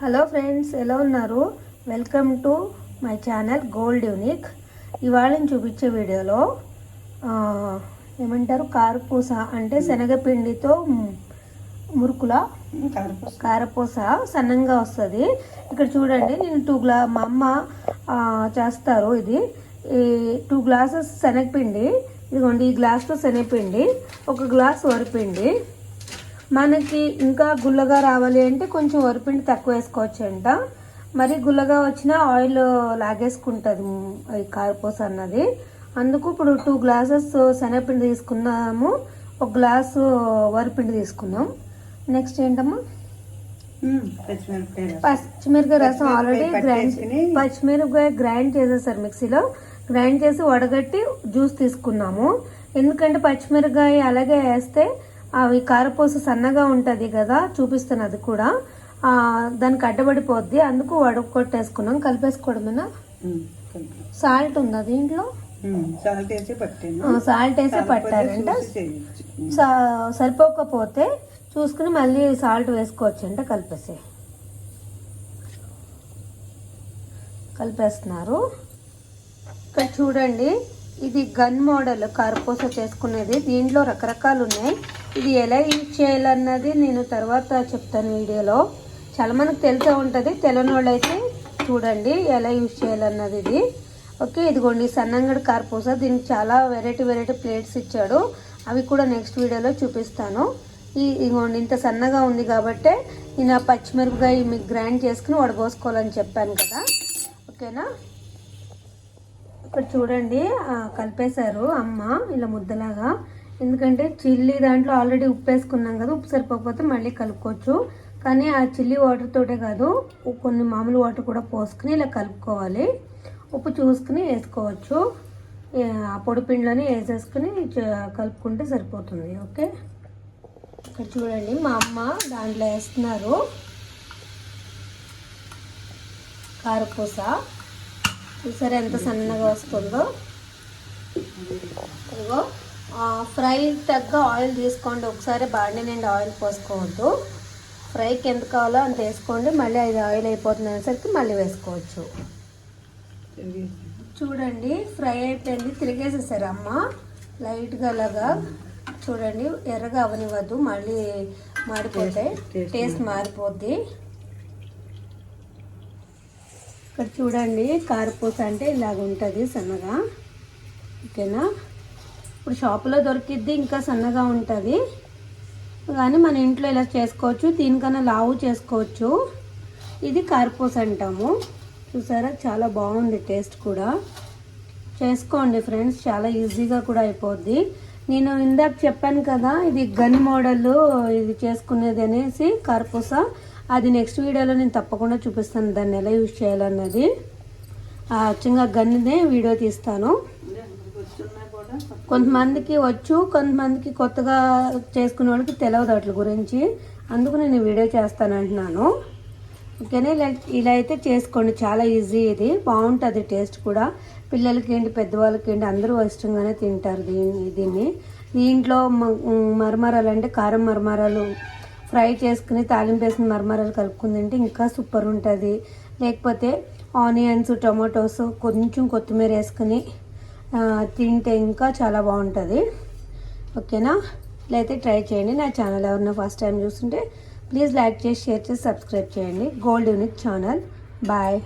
Hello friends ఎలా ఉన్నారు? Welcome to my channel gold unique. ఇవాళ నేను చూపించే వీడియోలో ఏమంటారు కారపూస అంటే శనగపిండితో మురుకుల కారపూస. కారపూస సన్నంగా వస్తుంది. ఇక్కడ చూడండి నేను టూ గ్లా మా అమ్మ చేస్తారు ఇది. ఈ టూ గ్లాసెస్ శనగపిండి. ఇదిగోండి ఈ గ్లాస్లో శనగపిండి ఒక గ్లాస్ వరిపిండి. మనకి ఇంకా గుల్లగా రావాలి అంటే కొంచెం వరిపిండి తక్కువ వేసుకోవచ్చు అంట మరి గుల్లగా వచ్చినా ఆయిల్ లాగేసుకుంటుంది కారపూస అన్నది. అందుకు ఇప్పుడు టూ గ్లాసెస్ శనగపిండి తీసుకున్నాము. ఒక గ్లాసు వరిపిండి తీసుకున్నాం నెక్స్ట్ ఏంటమ్మా? పచ్చిమిరపకాయ రసం. ఆల్రెడీ గ్రైండ్ పచ్చిమిరపకాయ గ్రైండ్ చేసేసారు మిక్సీలో. గ్రైండ్ చేసి వడగట్టి జ్యూస్ తీసుకున్నాము. ఎందుకంటే పచ్చిమిరపకాయ అలాగే వేస్తే అవి కారపూస సన్నగా ఉంటుంది కదా చూపిస్తాను అది కూడా. ఆ, దానికి అడ్డబడిపోద్ది. అందుకు వడగొట్టేసుకున్నాం కలిపేసుకోవడమేనా ఉమ్, కొంచెం. సాల్ట్ ఉందా దీంట్లో? సాల్ట్ వేసి పట్టాను. సాల్ట్ వేసి పట్టారంట. సరిపోకపోతే చూసుకుని మళ్ళీ సాల్ట్ వేసుకోవచ్చు అంటే కలిపేసి. కలిపేస్తున్నారు. ఇక్కడ చూడండి ఇది గన్ మోడల్ కారపూస చేసుకునేది. దీంట్లో రకరకాలు ఉన్నాయి. ఇది ఎలా యూజ్ చేయాలన్నది నేను తర్వాత చెప్తాను వీడియోలో. చాలా మనకు తెలిసే ఉంటుంది. తెలియని వాళ్ళు అయితే చూడండి ఎలా యూజ్ చేయాలన్నది ఇది. ఓకే ఇదిగోండి సన్నంగడి కార్పూస దీనికి చాలా వెరైటీ వెరైటీ ప్లేట్స్ ఇచ్చాడు. అవి కూడా నెక్స్ట్ వీడియోలో చూపిస్తాను. ఈ ఇదిగోండి ఇంత సన్నగా ఉంది కాబట్టే నేను ఆ పచ్చిమిరపకాయ మీకు గ్రైండ్ చేసుకుని వడబోసుకోవాలని చెప్పాను కదా. ఓకేనా? ఇక్కడ చూడండి కలిపేశారు అమ్మ ఇలా ముద్దలాగా. ఎందుకంటే చిల్లీ దాంట్లో ఆల్రెడీ ఉప్పు వేసుకున్నాం కదా ఉప్పు సరిపోకపోతే మళ్ళీ కలుపుకోవచ్చు. కానీ ఆ చిల్లీ వాటర్ తోటే కాదు కొన్ని మామూలు వాటర్ కూడా పోసుకుని ఇలా కలుపుకోవాలి. ఉప్పు చూసుకుని వేసుకోవచ్చు. ఆ పొడి పిండిలోనే వేసేసుకుని కలుపుకుంటే సరిపోతుంది ఓకే? ఇక్కడ చూడండి మా అమ్మ దాంట్లో వేస్తున్నారు. కారపూస. చూసారా ఎంత సన్నగా వస్తుందో? ఇదిగో. ఫ్రై తగ్గ ఆయిల్ తీసుకోండి. ఒకసారి బాండి నిండా ఆయిల్ పోసుకోవద్దు. ఫ్రైకి ఎంత కావాలో అంత వేసుకోండి. మళ్ళీ అది ఆయిల్ అయిపోతుంది అనేసరికి మళ్ళీ వేసుకోవచ్చు. చూడండి ఫ్రై అయిపోయింది. తిరిగేసేసారు అమ్మ. లైట్గా అలాగా చూడండి ఎర్రగా అవనివ్వద్దు. మళ్ళీ taste టేస్ట్ మారిపోద్ది. ఇక్కడ చూడండి కారపూస అంటే ఇలాగ ఉంటుంది సన్నగా. ఓకేనా? ఇప్పుడు షాపులో దొరికిద్ది ఇంకా సన్నగా ఉంటుంది. కానీ మన ఇంట్లో ఇలా చేసుకోవచ్చు దీనికన్నా లావు చేసుకోవచ్చు. ఇది కారపూస అంటాము. చూసారా? చాలా బాగుంది టేస్ట్ కూడా. చేసుకోండి ఫ్రెండ్స్ చాలా ఈజీగా కూడా అయిపోద్ది. నేను ఇందాక చెప్పాను కదా ఇది గన్ మోడల్ ఇది చేసుకునేది అనేసి కార్పూస. అది నెక్స్ట్ వీడియోలో నేను తప్పకుండా చూపిస్తాను దాన్ని ఎలా యూజ్ చేయాలన్నది. ఆ అచ్చంగా గన్నే వీడియో తీస్తాను. కొంతమందికి వచ్చు కొంతమందికి కొత్తగా చేసుకునే వాళ్ళకి తెలియదు వాటి గురించి. అందుకు నేను వీడియో చేస్తాను అంటున్నాను. ఓకేనా? ఇలా ఇలా అయితే చేసుకోండి. చాలా ఈజీ ఇది. బాగుంటుంది టేస్ట్ కూడా. పిల్లలకి ఏంటి పెద్దవాళ్ళకి ఏంటి అందరూ ఇష్టంగానే తింటారు దీన్ని. దీన్ని దీంట్లో మ- మరమరాలు అంటే కారం మరమరాలు ఫ్రై చేసుకుని తాలింపు వేసిన మరమరాలు కలుపుకుని తింటే ఇంకా సూపర్ ఉంటుంది. లేకపోతే ఆనియన్స్ టొమాటోస్ కొంచెం కొత్తిమీర వేసుకుని తింటే ఇంకా చాలా బాగుంటుంది. ఓకేనా? ఇలా అయితే ట్రై చేయండి. నా ఛానల్ ఎవరినో ఫస్ట్ టైం చూస్తుంటే ప్లీజ్ లైక్ చేసి షేర్ చేసి సబ్స్క్రైబ్ చేయండి. Gold unique channel. బాయ్.